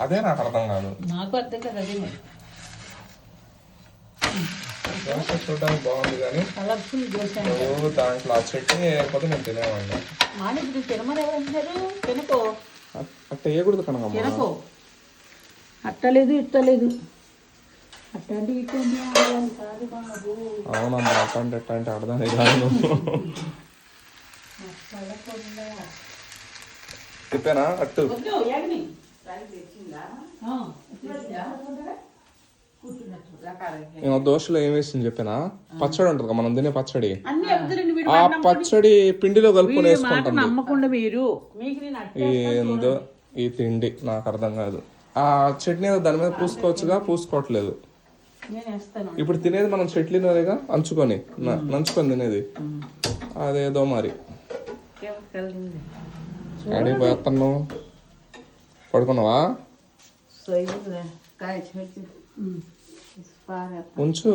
అదే నాకు అర్థం కాదు. నాకు అర్థం కదా అది మరి. దోశ చూడడానికి బాగుంది కానీ కలర్ఫుల్ దోశ ఓ దాంట్లో నేను తినేవాడిని. మాని ఇప్పుడు తినమని ఎవరు అంటున్నారు? తినకో. అట్ట వేయకూడదు తినకో. అట్టలేదు ఇట్టలేదు. కాదు బాబు. అవునమ్మా అర్థం కాదు అట్టు నేను దోశలో ఏం వేసింది చెప్పానా? పచ్చడి ఉంటుంది కదా మనం తినే పచ్చడి. ఆ. పచ్చడి పిండిలో కలుపుకొని వేసుకుంటాం నమ్మకుండా మీరు. మీకు నేను అట్టే ఏందో ఈ తిండి నాకు అర్థం కాదు. ఆ చట్నీ దాని మీద పూసుకోవచ్చుగా పూసుకోవట్లేదు. ఇప్పుడు తినేది మనం చట్నీలోనేగా అంచుకొని నంచుకొని. తినేది. అదేదో మరి. కలిగింది అడిగి పోతున్నావు పడుకున్నావా? ఉంచు.